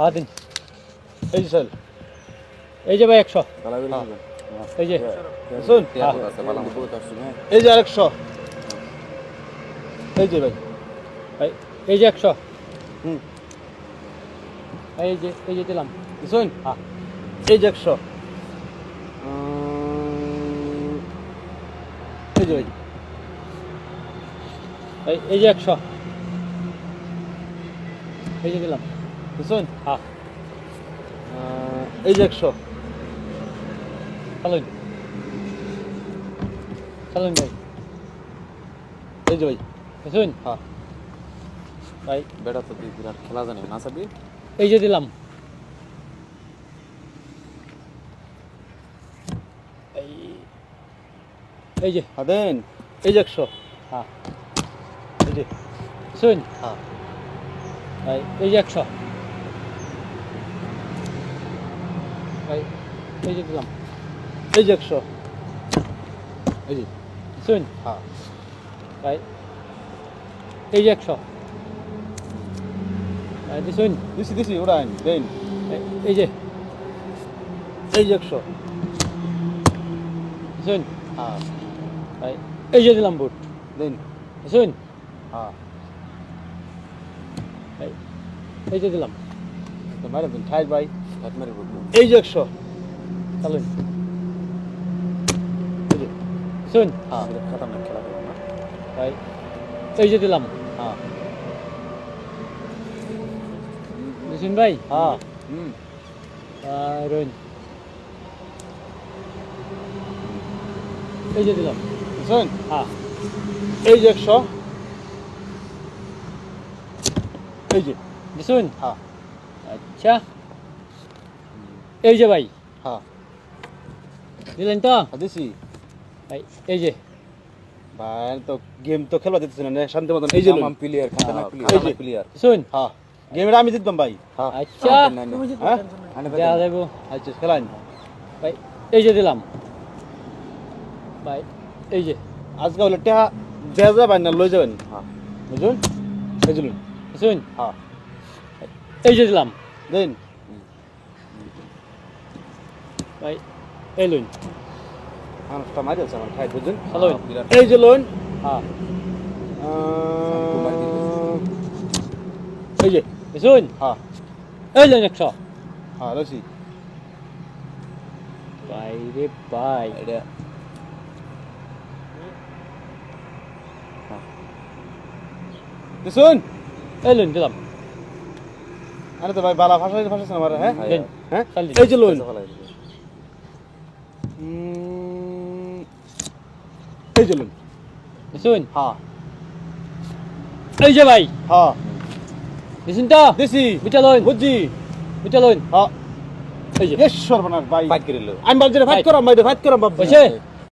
হ্যাঁ দিন এই যে স্যার এই যে ভাই একশো হ্যাঁ। এই যে শুন হ্যাঁ। এই যে আরেকশো এই যে ভাই ভাই এই যে একশো হুম এই যে এই যে দিলাম শুন হ্যাঁ এই যে একশো এই যে ভাই এই যে একশো এই যে দিলাম শুন হ্যাঁ এই যে একশো। চালুন চালুন ভাই। এই যে ভাই শুন হ্যাঁ ভাই। বেটা তো বিরাট খেলা জানি না সাবি এই যে দিলাম। এই এই যে। হ্যাঁ দেন। এই যে একশো। হ্যাঁ এই যে শুন হ্যাঁ এই যে একশো। ভাই এই যে দিলাম। এই যে একশো। এই যে শুন হ্যাঁ। ভাই এই যে একশো। ভাই দি শুন দিছি দিছি উড়ান দেন এই- যে এই যে একশো। শুন হ্যাঁ। ভাই এই যে দিলাম বুট। দেন শুন হ্যাঁ। এই যে দিলাম। তো মারে দেন ঠাই ভাই। এই যে একশো চালুন এই যে শুন হ্যাঁ বিরাট খাতারনাক খেলা করব না ভাই এই যে দিলাম হ্যাঁ শুন ভাই হ্যাঁ হুম আর রইন এই যে দিলাম শুন হ্যাঁ এই যে একশো এই যে শুন হ্যাঁ আচ্ছা এই যে ভাই। হ্যাঁ। দিলেন তো? হ্যাঁ, দিছি। ভাই এই যে। ভাই তো গেম তো খেলবা দিতেছে না শান্তি মতন এই যে। তামাম প্লেয়ার হ্যাঁ, প্লেয়ার এই যে। প্লেয়ার শুন। হ্যাঁ গেমটা আমি জিতবাম ভাই। হ্যাঁ। আচ্ছা। হ্যাঁ? দেওয়া যাব আচ্ছা খেলান ভাই এই যে দিলাম। ভাই এই যে। আজকে বলে টেহা দেয়া যাবেন না লই যাবেন। হ্যাঁ। বুঝুন এই যে লইন। শুন। হ্যাঁ। এই যে দিলাম। দেন। ভাই এই লইন। মানুষটা মারি আছে আমার ঠাই বুঝুন বিরাট এই যে লোন হ্যাঁ। এই যে শুন হ্যাঁ। এই লইন একশো হ্যাঁ লইছি। ভাই রে এটা শুন। এই লইন দিলাম। আরে তো ভাই বালা ভাষা ভাষা আমার হ্যাঁ? হ্যাঁ, হ্যাঁ। এই যে হয়েছে। এই চলুন লোন। শুন হ্যাঁ। এই যে ভাই। হ্যাঁ। দিছেন তো? দিছি। বিটা লইন। বুঝছি। বিটা লইন। হ্যাঁ। এই যে। ঈশ্বর বানার ভাই। ফাইট করে লো আমি বলছি ফাইট করাম ভাই ফাইট করাম হয়েছে?